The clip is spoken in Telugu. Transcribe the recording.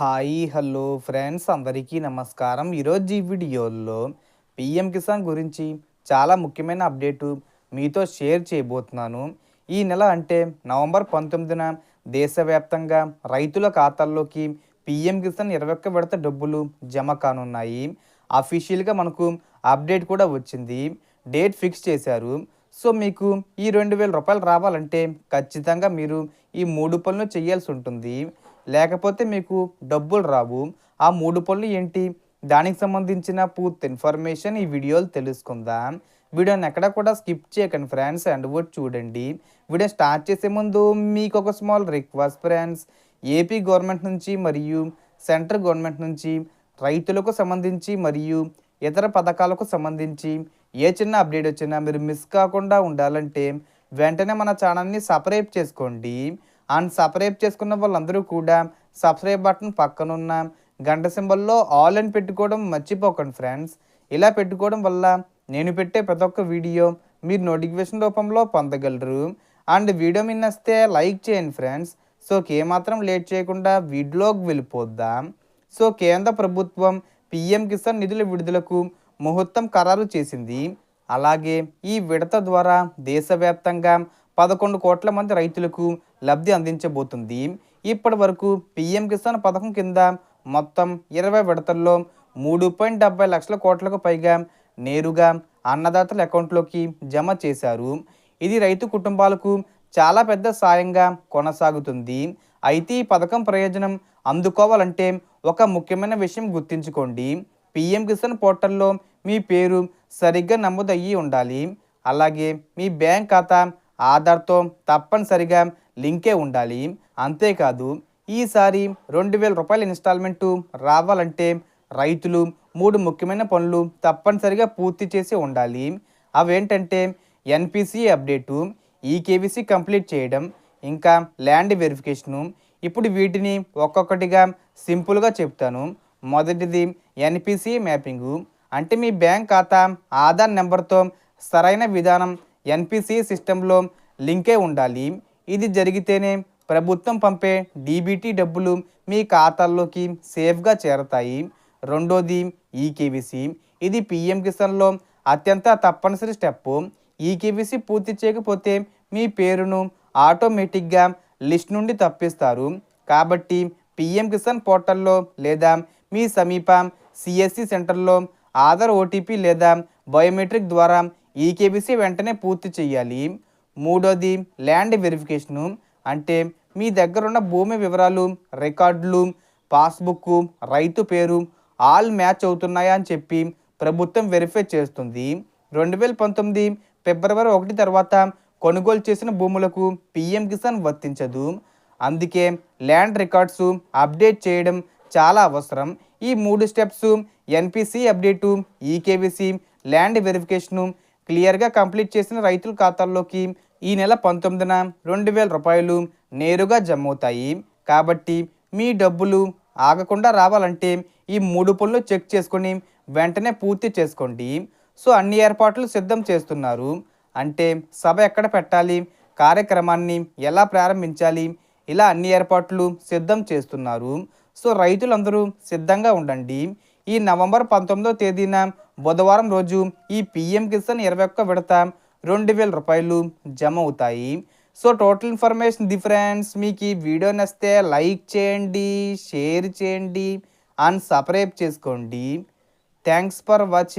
Hi hello friends. అందరికీ నమస్కారం. ఈరోజు ఈ వీడియోలో పిఎం కిసాన్ గురించి చాలా ముఖ్యమైన అప్డేటు మీతో షేర్ చేయబోతున్నాను. ఈ నెల అంటే నవంబర్ పంతొమ్మిదిన దేశవ్యాప్తంగా రైతుల ఖాతాల్లోకి పిఎం కిసాన్ ఇరవై ఒక్క విడత డబ్బులు జమ కానున్నాయి. అఫీషియల్గా మనకు అప్డేట్ కూడా వచ్చింది. డేట్ ఫిక్స్ చేశారు. సో మీకు ఈ రెండు వేల రూపాయలు రావాలంటే ఖచ్చితంగా మీరు ఈ మూడు పనులు చేయాల్సి ఉంటుంది. లేకపోతే మీకు డబ్బులు రావు. ఆ మూడు పనులు ఏంటి? దానికి సంబంధించిన పూర్తి ఇన్ఫర్మేషన్ ఈ వీడియోలు తెలుసుకుందాం. వీడియోని ఎక్కడ కూడా స్కిప్ చేయకండి ఫ్రెండ్స్. అండ్ కూడా చూడండి. వీడియో స్టార్ట్ చేసే ముందు మీకు ఒక small request friends. AP government నుంచి మరియు సెంట్రల్ గవర్నమెంట్ నుంచి రైతులకు సంబంధించి మరియు ఇతర పథకాలకు సంబంధించి ఏ చిన్న అప్డేట్ వచ్చినా మీరు మిస్ కాకుండా ఉండాలంటే వెంటనే మన ఛానల్ని సబ్స్క్రైబ్ చేసుకోండి. అండ్ సబ్స్క్రైబ్ చేసుకున్న వాళ్ళందరూ కూడా సబ్స్క్రైబ్ బటన్ పక్కనున్న గంట సింబల్లో ఆల్ అని పెట్టుకోవడం మర్చిపోకండి ఫ్రెండ్స్ ఇలా పెట్టుకోవడం వల్ల నేను పెట్టే ప్రతి ఒక్క వీడియో మీరు నోటిఫికేషన్ రూపంలో పొందగలరు. అండ్ వీడియో మీ నచ్చితే లైక్ చేయండి ఫ్రెండ్స్ సో ఏమాత్రం లేట్ చేయకుండా వీడియోకి వెళ్ళిపోద్దాం. సో కేంద్ర ప్రభుత్వం పిఎం కిసాన్ నిధుల విడుదలకు ముహూర్తం ఖరారు చేసింది. అలాగే ఈ విడత ద్వారా దేశవ్యాప్తంగా పదకొండు కోట్ల మంది రైతులకు లబ్ధి అందించబోతుంది. ఇప్పటి వరకు పిఎం కిసాన్ పథకం కింద మొత్తం ఇరవై విడతల్లో మూడు పాయింట్ డెబ్బై లక్షల కోట్లకు పైగా నేరుగా అన్నదాతల అకౌంట్లోకి జమ చేశారు. ఇది రైతు కుటుంబాలకు చాలా పెద్ద సాయంగా కొనసాగుతుంది. అయితే ఈ పథకం ప్రయోజనం అందుకోవాలంటే ఒక ముఖ్యమైన విషయం గుర్తుంచుకోండి. పిఎం కిసాన్ పోర్టల్లో మీ పేరు సరిగ్గా నమోదయ్యి ఉండాలి. అలాగే మీ బ్యాంక్ ఖాతా ఆధార్తో తప్పనిసరిగా లింకే ఉండాలి. అంతేకాదు ఈసారి రెండు వేల రూపాయల ఇన్స్టాల్మెంటు రావాలంటే రైతులు మూడు ముఖ్యమైన పనులు తప్పనిసరిగా పూర్తి చేసి ఉండాలి. అవేంటంటే ఎన్పిసి అప్డేటు ఈకేవీసీ కంప్లీట్ చేయడం ఇంకా ల్యాండ్ వెరిఫికేషను. ఇప్పుడు వీటిని ఒక్కొక్కటిగా సింపుల్గా చెప్తాను. మొదటిది ఎన్పిసి మ్యాపింగు. అంటే మీ బ్యాంక్ ఖాతా ఆధార్ నెంబర్తో సరైన విధానం ఎన్పిసి సిస్టంలో లింకే ఉండాలి. ఇది జరిగితేనే ప్రభుత్వం పంపే డీబీటీ డబ్బులు మీ ఖాతాల్లోకి సేఫ్గా చేరతాయి. రెండోది ఈకేవీసీ. ఇది పిఎం కిసాన్లో అత్యంత తప్పనిసరి స్టెప్ ఈకేవీసీ పూర్తి చేయకపోతే మీ పేరును ఆటోమేటిక్గా లిస్ట్ నుండి తప్పిస్తారు. కాబట్టి పిఎం కిసాన్ పోర్టల్లో లేదా మీ సమీప సిఎస్సి సెంటర్లో ఆధార్ ఓటీపీ లేదా బయోమెట్రిక్ ద్వారా ఈకేబీసీ వెంటనే పూర్తి చేయాలి. మూడోది ల్యాండ్ వెరిఫికేషను. అంటే మీ దగ్గరున్న భూమి వివరాలు రికార్డులు పాస్బుక్ రైతు పేరు ఆల్ మ్యాచ్ అవుతున్నాయా అని చెప్పి ప్రభుత్వం వెరిఫై చేస్తుంది. రెండు వేల పంతొమ్మిది ఫిబ్రవరి ఒకటి తర్వాత కొనుగోలు చేసిన భూములకు పిఎం కిసాన్ వర్తించదు. అందుకే ల్యాండ్ రికార్డ్స్ అప్డేట్ చేయడం చాలా అవసరం. ఈ మూడు స్టెప్స్ ఎన్పిసి అప్డేటు ఈకేబీసీ ల్యాండ్ వెరిఫికేషను క్లియర్గా కంప్లీట్ చేసిన రైతుల ఖాతాల్లోకి ఈ నెల పంతొమ్మిదిన రెండు వేల రూపాయలు నేరుగా జమ అవుతాయి కాబట్టి మీ డబ్బులు ఆగకుండా రావాలంటే ఈ మూడు పనులు చెక్ చేసుకొని వెంటనే పూర్తి చేసుకోండి. సో అన్ని ఏర్పాట్లు సిద్ధం చేస్తున్నారు. అంటే సభ ఎక్కడ పెట్టాలి? కార్యక్రమాన్ని ఎలా ప్రారంభించాలి? ఇలా అన్ని ఏర్పాట్లు సిద్ధం చేస్తున్నారు. సో రైతులందరూ సిద్ధంగా ఉండండి. ఈ నవంబర్ పంతొమ్మిదో తేదీన బుధవారం రోజు ఈ పిఎం కిసాన్ ఇరవై ఒక్క విడత రెండు వేల రూపాయలు జమ అవుతాయి. సో టోటల్ ఇన్ఫర్మేషన్ డిఫరెన్స్ మీకు ఈ వీడియో నచ్చితే లైక్ చేయండి షేర్ చేయండి అండ్ సబ్స్క్రైబ్ చేసుకోండి. Thanks for watching.